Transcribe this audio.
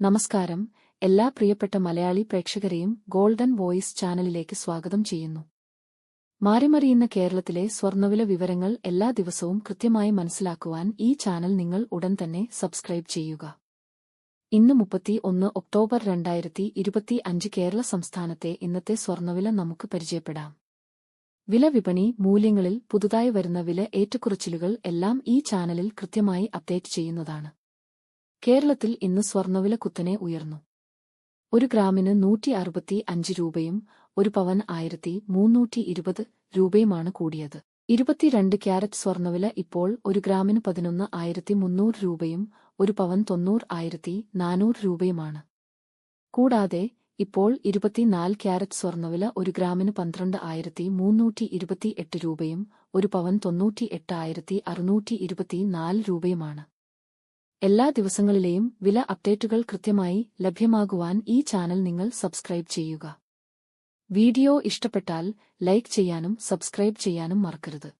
നമസ്കാരം. എല്ലാ പ്രിയപ്പെട്ട മലയാളി പ്രേക്ഷകരെയും ഗോൾഡൻ വോയിസ് ചാനലിലേക്ക് സ്വാഗതം ചെയ്യുന്നു. മാറിമറിയുന്ന കേരളത്തിലെ സ്വർണവില വിവരങ്ങൾ എല്ലാ ദിവസവും കൃത്യമായി മനസ്സിലാക്കുവാൻ ഈ ചാനൽ നിങ്ങൾ ഉടൻ തന്നെ സബ്സ്ക്രൈബ് ചെയ്യുക. ഇന്ന് മുപ്പത്തി ഒന്ന് ഒക്ടോബർ രണ്ടായിരത്തി ഇരുപത്തി അഞ്ച് കേരള സംസ്ഥാനത്തെ ഇന്നത്തെ സ്വർണവില നമുക്ക് പരിചയപ്പെടാം. വില വിപണി മൂല്യങ്ങളിൽ പുതുതായി വരുന്ന വില ഏറ്റക്കുറച്ചിലുകൾ എല്ലാം ഈ ചാനലിൽ കൃത്യമായി അപ്ഡേറ്റ് ചെയ്യുന്നതാണ്. കേരളത്തിൽ ഇന്ന് സ്വർണവില കുത്തനെ ഉയർന്നു. ഒരു ഗ്രാമിന് നൂറ്റി അറുപത്തി അഞ്ച് രൂപയും ഒരു പവൻ ആയിരത്തി മൂന്നൂറ്റി ഇരുപത് രൂപയുമാണ് കൂടിയത്. ഇരുപത്തിരണ്ട് ക്യാരറ്റ് സ്വർണവില ഇപ്പോൾ ഒരു ഗ്രാമിന് പതിനൊന്ന് ആയിരത്തി മുന്നൂറ് രൂപയും ഒരു പവൻ തൊണ്ണൂറ് ആയിരത്തി നാനൂറ് രൂപയുമാണ്. കൂടാതെ ഇപ്പോൾ ഇരുപത്തിനാല് ക്യാരറ്റ് സ്വർണവില ഒരു ഗ്രാമിന് പന്ത്രണ്ട് ആയിരത്തി മൂന്നൂറ്റി ഇരുപത്തി എട്ട് രൂപയും ഒരു പവൻ തൊണ്ണൂറ്റി എട്ട് ആയിരത്തി അറുന്നൂറ്റി ഇരുപത്തിനാല് രൂപയുമാണ്. എല്ലാ ദിവസങ്ങളിലെയും വില അപ്ഡേറ്റുകൾ കൃത്യമായി ലഭ്യമാകുവാൻ ഈ ചാനൽ നിങ്ങൾ സബ്സ്ക്രൈബ് ചെയ്യുക. വീഡിയോ ഇഷ്ടപ്പെട്ടാൽ ലൈക്ക് ചെയ്യാനും സബ്സ്ക്രൈബ് ചെയ്യാനും മറക്കരുത്.